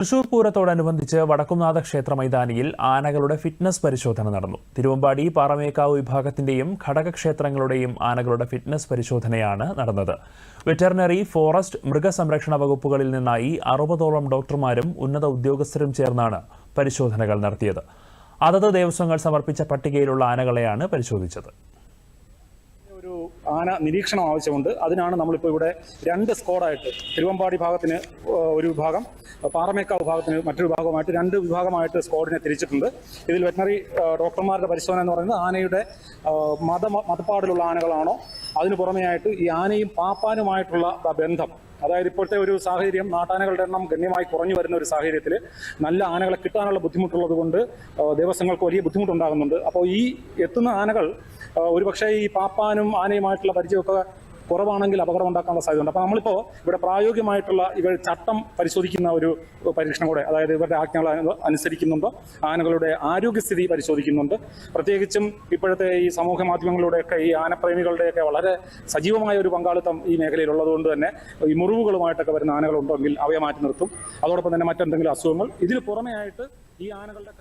തൃശൂർ പൂരത്തോടനുബന്ധിച്ച് വടക്കുംനാഥ ക്ഷേത്ര മൈതാനിയിൽ ആനകളുടെ ഫിറ്റ്നസ് പരിശോധന നടന്നു. തിരുവമ്പാടി പാറമേക്കാവ് വിഭാഗത്തിന്റെയും ഘടകക്ഷേത്രങ്ങളുടെയും ആനകളുടെ ഫിറ്റ്നസ് പരിശോധനയാണ് നടന്നത്. വെറ്ററിനറി ഫോറസ്റ്റ് മൃഗസംരക്ഷണ വകുപ്പുകളിൽ നിന്നായി അറുപതോളം ഡോക്ടർമാരും ഉന്നത ഉദ്യോഗസ്ഥരും ചേർന്നാണ് പരിശോധനകൾ നടത്തിയത്. അതത് ദേവസ്വങ്ങൾ സമർപ്പിച്ച പട്ടികയിലുള്ള ആനകളെയാണ് പരിശോധിച്ചത്. ആന നിരീക്ഷണം ആവശ്യമുണ്ട്. അതിനാണ് നമ്മളിപ്പോൾ ഇവിടെ രണ്ട് സ്ക്വാഡായിട്ട് തിരുവമ്പാടി ഭാഗത്തിന് ഒരു വിഭാഗം പാറമേക്കാവ് ഭാഗത്തിന് മറ്റൊരു വിഭാഗമായിട്ട് രണ്ട് വിഭാഗമായിട്ട് സ്ക്വാഡിനെ തിരിച്ചിട്ടുണ്ട്. ഇതിൽ വെറ്റനറി ഡോക്ടർമാരുടെ പരിശോധന എന്ന് പറയുന്നത് ആനയുടെ മത മതപ്പാടിലുള്ള ആനകളാണോ? അതിനു പുറമെയായിട്ട് ഈ ആനയും പാപ്പാനുമായിട്ടുള്ള ബന്ധം. അതായത് ഇപ്പോഴത്തെ ഒരു സാഹചര്യം നാട്ടാനകളുടെ എണ്ണം ഗണ്യമായി കുറഞ്ഞു വരുന്ന ഒരു സാഹചര്യത്തിൽ നല്ല ആനകളെ കിട്ടാനുള്ള ബുദ്ധിമുട്ടുള്ളത് കൊണ്ട് ദേവസ്വങ്ങൾക്ക് വലിയ ബുദ്ധിമുട്ടുണ്ടാകുന്നുണ്ട്. അപ്പോൾ ഈ എത്തുന്ന ആനകൾ ഒരുപക്ഷേ ഈ പാപ്പാനും ആനയുമായിട്ടുള്ള പരിചയമൊക്കെ കുറവാണെങ്കിൽ അപകടം ഉണ്ടാക്കാനുള്ള സാധ്യതയുണ്ട്. അപ്പോൾ നമ്മളിപ്പോൾ ഇവിടെ പ്രായോഗികമായിട്ടുള്ള ഇവർ ചട്ടം പരിശോധിക്കുന്ന ഒരു പരീക്ഷണം കൂടെ അതായത് ഇവരുടെ ആജ്ഞകൾ അനുസരിക്കുന്നുണ്ട് ആനകളുടെ ആരോഗ്യസ്ഥിതി പരിശോധിക്കുന്നുണ്ട്. പ്രത്യേകിച്ചും ഇപ്പോഴത്തെ ഈ സമൂഹ മാധ്യമങ്ങളിലൂടെയൊക്കെ ഈ ആനപ്രേമികളുടെയൊക്കെ വളരെ സജീവമായ ഒരു പങ്കാളിത്തം ഈ മേഖലയിൽ ഉള്ളതുകൊണ്ട് തന്നെ ഈ മുറിവുകളുമായിട്ടൊക്കെ വരുന്ന ആനകളുണ്ടെങ്കിൽ അവയെ മാറ്റി നിർത്തും. അതോടൊപ്പം തന്നെ മറ്റെന്തെങ്കിലും അസുഖങ്ങൾ ഇതിന് പുറമെയായിട്ട് ഈ ആനകളുടെ